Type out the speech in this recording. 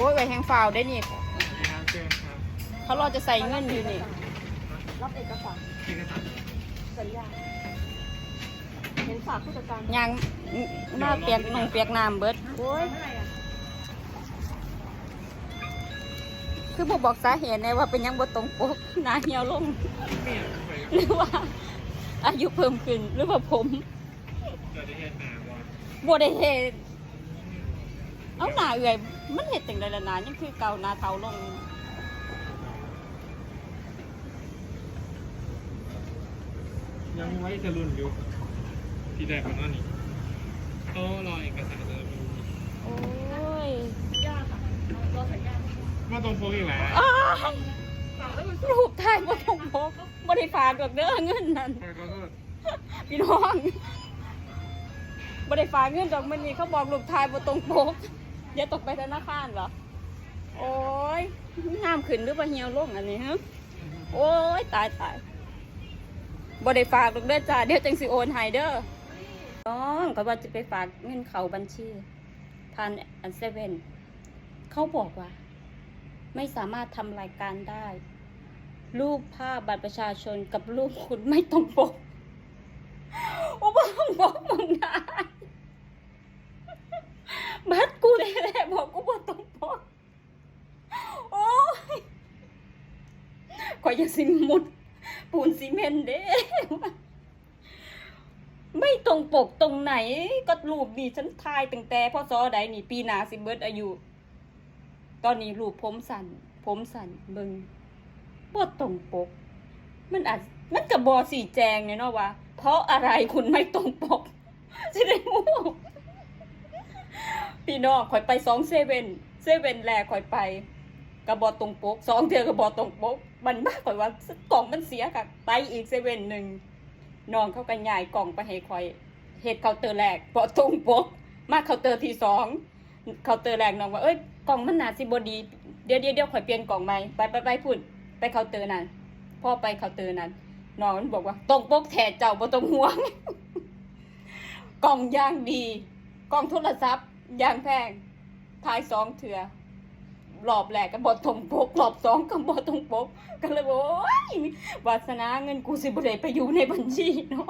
โอ้ยไว้แหงฟาวได้นี่ครับเชิญครับเขารอจะใส่เงินอยู่นี่รับเอกสารเอกสารสัญญาเห็นฝากผู้จัดการยางมาเปียกหนองเปียกน้ำเบิดโอ้ยคือบ่บอกสาเหตุเลยว่าเป็นหยังบ่ตรงปกหน้าเหี่ยวลงไม่อยากไปหรือว่า อายุเพิ่มขึ้นหรือว่าผมเกิดเหตุหนาว่าบ่ได้เฮ็ด เอาหน้าเอื่อยมันเฮ็ดจังไดล่ะหน้ายังคือเก่าหน้าเฒ่าลงยังไว้จะรุนอยู่ที่แรกมันนั่นนี่เขารอเอกสารเลยโอ้ยยากค่ะรอสัญญามาตรงโพกอีกแล้วอ้ายฝากแล้วมันรูปถ่ายบ่ตรงปกบ่ได้ฝากดอกเด้อเงินนั่นใครก็โทษพี่น้องบ่ได้ฝากเงินดอกมันนี่เขาบอกลูกทายบ่ตรงปก อย่าตกไปธนาคารเหรอ โอ้ยห้ามขึ้นหรือว่าเหี่ยวลงอันนี้ฮะโอ้ยตายตายบ่ได้ฝากดอกเด้อจ้าเดี๋ยวจังสิโอนให้เด้อน้องก็ว่าจะไปฝากเงินเขาบัญชีทานอันเซเว่นเขาบอกว่า ไม่สามารถทำรายการได้ รูปภาพบัตรประชาชนกับรูปคุณไม่ตรงปกโอ้บ้างบอกมึงได้บัดกูเลยแหละบอกกูบอกตรงปกโอ้ย ขอยอยาสิมุด ปูนซีเมนเด้ ไม่ตรงปกตรงไหน ก็รูปนี่ฉันทายตั้งแต่พศใดนี่ปีหนาสิเบิร์ดอายุ ตอนนี้รูปผมสันผมสันเบิงบ่ตรงปก มันอาจมันกับบอสีแจงเนี่ยเนาะว่าเพราะอะไรคุณไม่ตรงปกจะได้งูพี่น้องข่อยไปสองเซเว่นเซเว่นแรกข่อยไปกระบอตรงปกสองเทือกระบอตรงปก มันมากข่อยว่ากล่องมันเสียค่ะ ไปอีกเซเว่นหนึ่งน้องเขากันยายกล่องไปให้ข่อยเฮ็ดเคาน์เตอร์แรกบอตรงปกมาเคาน์เตอร์ที่สองเคาน์เตอร์แรกน้องว่าเอ้ยกล่องมันหนาสิบดีเดี๋ยวเดี๋ยวเดี๋ยวขอยเปลี่ยนกล่องใหม่ไปไปไปพูดไปเคาน์เตอร์นั้นพ่อไปเคาน์เตอร์นั้นน้องมันบอกว่าตรงปกแถเจ้าบ่ต้องห่วงกล่องย่างดีกล่องโทรศัพท์ย่างแพงทายสองเถื่อ รอบแรกก็บอตรงปกรอบสองก็บอตรงปกก็เลยบอกโอ้ยวาสนาเงินกูสิบ่ได้ไปอยู่ในบัญชีเนาะ